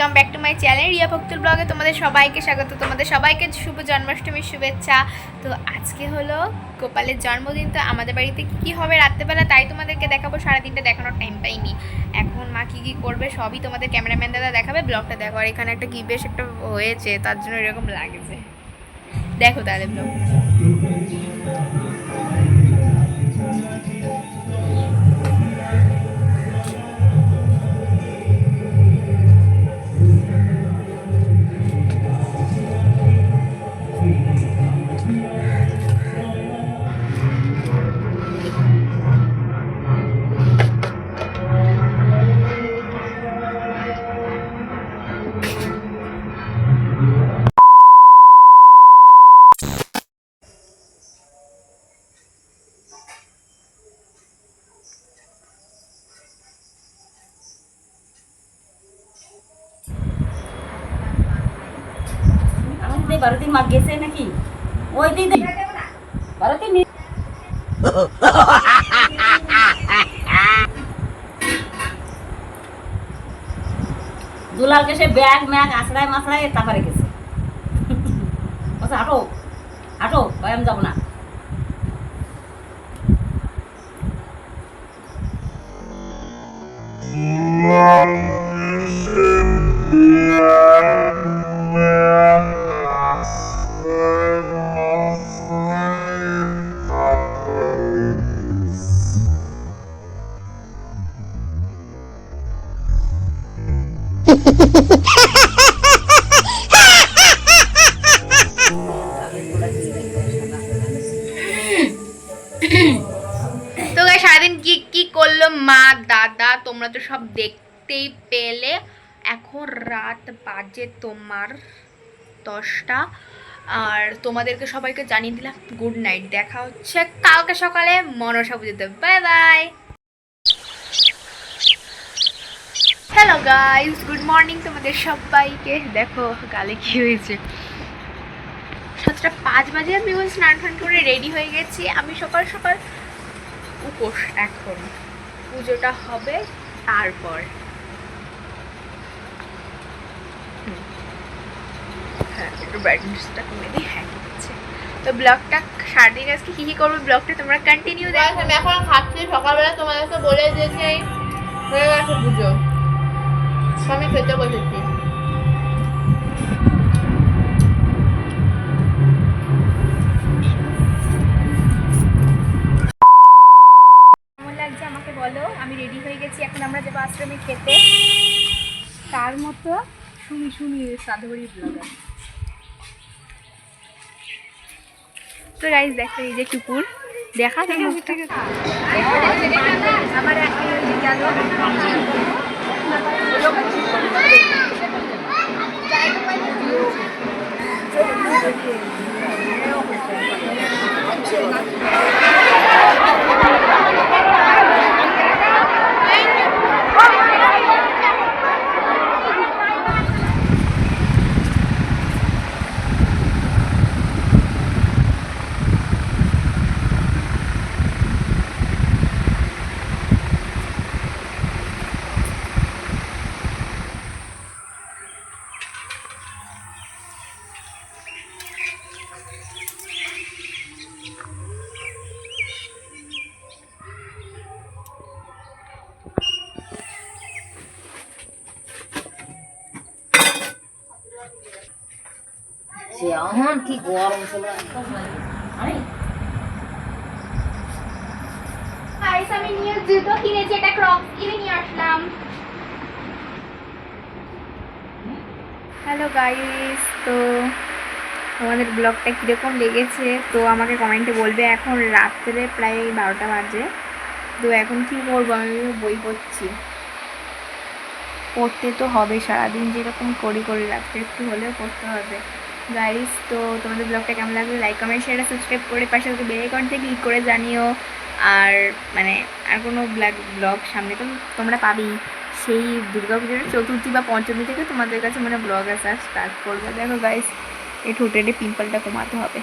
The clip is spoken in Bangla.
Welcome back to my channel Riya Bhaktul ব্লগে তোমাদের সবাইকে স্বাগত। তোমাদের সবাইকে শুভ জন্মাষ্টমীর শুভেচ্ছা। তো আজকে হলো গোপালের জন্মদিন, তো আমাদের বাড়িতে কী কী হবে রাত্রেবেলা তাই তোমাদেরকে দেখাবো। সারাদিনটা দেখানোর টাইম পাইনি। এখন মা কী কী করবে সবই তোমাদের ক্যামেরাম্যান দাদা দেখাবে ব্লগটা দেখো। আর এখানে একটা কী বেশ একটা হয়েছে, তার জন্য এরকম লাগেছে। দেখো তাহলে ব্লগ আমার দিদি বারো মা গেছে নাকি? ওই দিদি। নি- দুলাল গেছে ব্যাগ, ম্যাগ, আছড়ায় মাছড়ায় তারপরে গেছে। বলছে, হাঁটো হাঁটো ভাই আমি যাব না। তো কি কি করল মা, দাদা? তোমরা তো সব দেখতেই পেলে। এখন রাত বাজে তোমার দশটা। আর তোমাদেরকে সবাইকে জানিয়ে দিলাম গুড নাইট দেখা হচ্ছে কালকে সকালে মনসা পুজোতে। Bye bye hello guys good morning তোমাদের সবাইকে। দেখো গালে কি হয়েছে। সাতটা পাঁচ বাজে, আমি স্নান ফান করে রেডি হয়ে গেছি। আমি সকাল সকাল উপোস এখন। পুজোটা হবে তারপর। হ্যাঁ একটু ব্রাইটনেসটা কমে দিই। হ্যাঁ আছে। তো ব্লগটা সারাদিন আজকে কী কী করব ব্লগটা তোমরা কন্টিনিউ দেখো। আমি এখন খাচ্ছি। সকালবেলা তোমাদেরকে বলে দিয়েছি হয়ে গেছে পুজো। আমি খেতে বসেছি। আমরা খেতে। তার মতো শুনি শুনি সাধুরি ব্লগার তো গাইজ দেখো এই যে কুকুর। দেখা আমার একটা কি গরম আসলাম হ্যালো গাইস তো আমাদের ব্লগটা কীরকম লেগেছে? তো আমাকে কমেন্টে বলবে এখন রাত্রে প্রায় বারোটা বাজে। তো এখন কি করব? আমি বই পড়ছি। পড়তে তো হবে সারাদিন, যেরকম করি করি, রাত্রে একটু হলেও পড়তে হবে। গাইস তো তোমাদের ব্লগটা কেমন লাগল? লাইক কমেন্ট শেয়ার সাবস্ক্রাইব করে পাশে ওকে বেল আইকনতে ক্লিক করে জানিও। আর মানে আর কোনো ব্লগ ব্লগ সামনে তো তোমরা পাবি সেই দুর্গা পুজোর চতুর্থী বা পঞ্চমী থেকে তোমাদের কাছে মানে ব্লগ আসা স্টার্ট করবে। দেখো গাইস এই ঠোঁটের পিম্পলটা কমাতে হবে।